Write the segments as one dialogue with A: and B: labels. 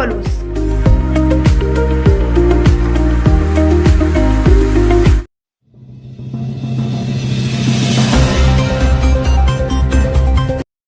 A: Palus.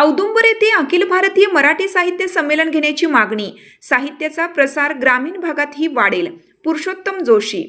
A: Audumbar येथे अखिल भारतीय मराठी साहित्य संमेलन घेण्याची मागणी. साहित्याचा प्रसार ग्रामीण भागातही वाढेल. पुरुषोत्तम जोशी.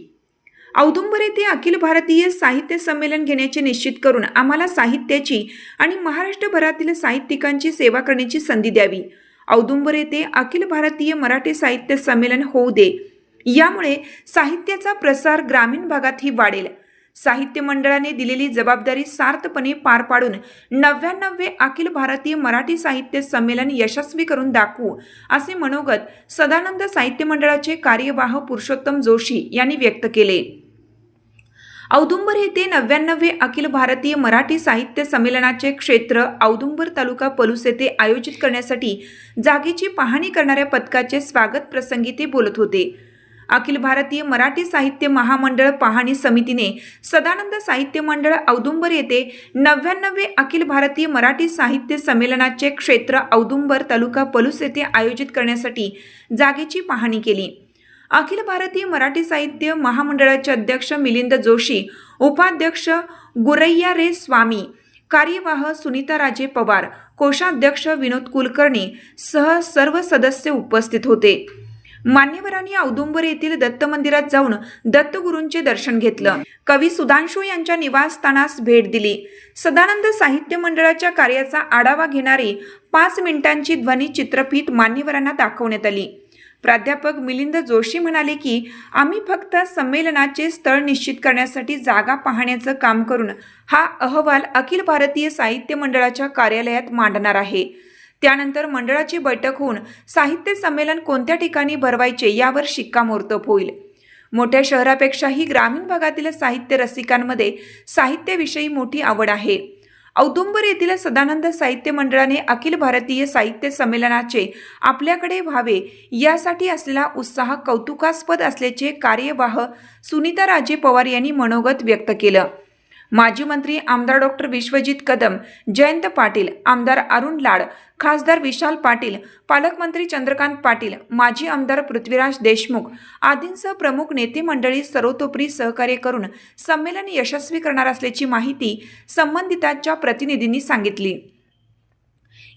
A: औदुंबर येथे अखिल भारतीय साहित्य संमेलन घेण्याचे निश्चित करून आम्हाला साहित्याची आणि महाराष्ट्रभरातील साहित्यिकांची सेवा करण्याची संधी द्यावी. औदुंबर येथे अखिल भारतीय मराठी साहित्य संमेलन होऊ दे. यामुळे साहित्याचा प्रसार ग्रामीण भागातही वाढेल. साहित्य मंडळाने दिलेली जबाबदारी सार्थपणे पार पाडून नव्याण्णवे अखिल भारतीय मराठी साहित्य संमेलन यशस्वी करून दाखवू असे मनोगत सदानंद साहित्य मंडळाचे कार्यवाह पुरुषोत्तम जोशी यांनी व्यक्त केले. औदुंबर येथे नव्याण्णवे अखिल भारतीय मराठी साहित्य संमेलनाचे क्षेत्र औदुंबर तालुका पलूस येथे आयोजित करण्यासाठी जागेची पाहणी करणाऱ्या पथकाचे स्वागत प्रसंगी ते बोलत होते. अखिल भारतीय मराठी साहित्य महामंडळ पाहणी समितीने सदानंद साहित्य मंडळ औदुंबर येथे नव्याण्णवे अखिल भारतीय मराठी साहित्य संमेलनाचे क्षेत्र औदुंबर तालुका पलूस येथे आयोजित करण्यासाठी जागेची पाहणी केली. अखिल भारतीय मराठी साहित्य महामंडळाचे अध्यक्ष मिलिंद जोशी उपाध्यक्ष गुरैया रे स्वामी कार्यवाह सुनीता राजे पवार कोषाध्यक्ष विनोद कुलकर्णी सह सर्व सदस्य उपस्थित होते. मान्यवरांनी औदुंबर येथील दत्त मंदिरात जाऊन दत्तगुरूंचे दर्शन घेतलं. कवी सुधांशू यांच्या निवासस्थानास भेट दिली. सदानंद साहित्य मंडळाच्या कार्याचा आढावा घेणारी पाच मिनिटांची ध्वनी चित्रफीत मान्यवरांना दाखवण्यात आली. प्राध्यापक मिलिंद जोशी म्हणाले की आम्ही फक्त संमेलनाचे स्थळ निश्चित करण्यासाठी जागा पाहण्याचं काम करून हा अहवाल अखिल भारतीय साहित्य मंडळाच्या कार्यालयात मांडणार आहे. त्यानंतर मंडळाची बैठक होऊन साहित्य संमेलन कोणत्या ठिकाणी भरवायचे यावर शिक्कामोर्तब होईल. मोठ्या शहरापेक्षाही ग्रामीण भागातील साहित्य रसिकांमध्ये साहित्याविषयी मोठी आवड आहे. औदुंबर येथील सदानंद साहित्य मंडळाने अखिल भारतीय साहित्य संमेलनाचे आपल्याकडे व्हावे यासाठी असलेला उत्साह कौतुकास्पद असल्याचे कार्यवाह सुनीता राजे पवार यांनी मनोगत व्यक्त केलं. माजी मंत्री आमदार डॉक्टर विश्वजित कदम जयंत पाटील आमदार अरुण लाड खासदार विशाल पाटील पालकमंत्री चंद्रकांत पाटील माजी आमदार पृथ्वीराज देशमुख आदींसह प्रमुख नेते मंडळी सर्वतोपरी सहकार्य करून संमेलन यशस्वी करणार असल्याची माहिती संबंधितांच्या प्रतिनिधींनी सांगितली.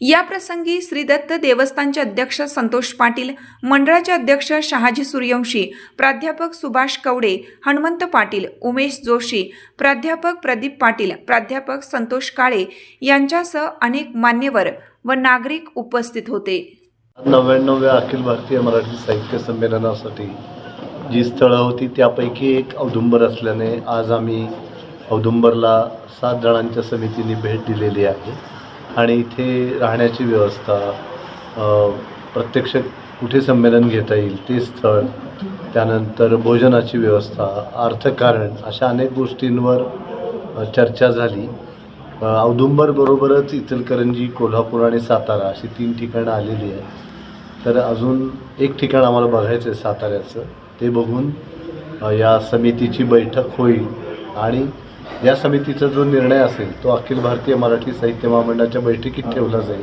A: या प्रसंगी श्री दत्त देवस्थानचे अध्यक्ष संतोष पाटील मंडळाचे अध्यक्ष शहाजी सूर्यवंशी प्राध्यापक सुभाष कवडे हनुमंत पाटील उमेश जोशी प्राध्यापक प्रदीप पाटील प्राध्यापक संतोष काळे यांच्यासह अनेक मान्यवर व नागरिक उपस्थित होते.
B: नव्याण्णव्या अखिल भारतीय मराठी साहित्य संमेलनासाठी जी स्थळं होती त्यापैकी एक औदुंबर असल्याने आज आम्ही औदुंबरला सात जणांच्या समितीने भेट दिलेली आहे. आणि इथे राहण्याची व्यवस्था प्रत्यक्ष कुठे संमेलन घेता येईल ते स्थळ त्यानंतर भोजनाची व्यवस्था अर्थकारण अशा अनेक गोष्टींवर चर्चा झाली. औदुंबरबरोबरच इचलकरंजी कोल्हापूर आणि सातारा अशी तीन ठिकाणं आलेली आहेत. तर अजून एक ठिकाण आम्हाला बघायचं आहे साताऱ्याचं ते बघून या समितीची बैठक होईल आणि या समितीचा जो निर्णय असेल तो अखिल भारतीय मराठी साहित्य महामंडळाच्या बैठकीत ठेवला जाईल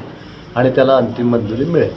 B: आणि त्याला अंतिम मंजुरी मिळेल.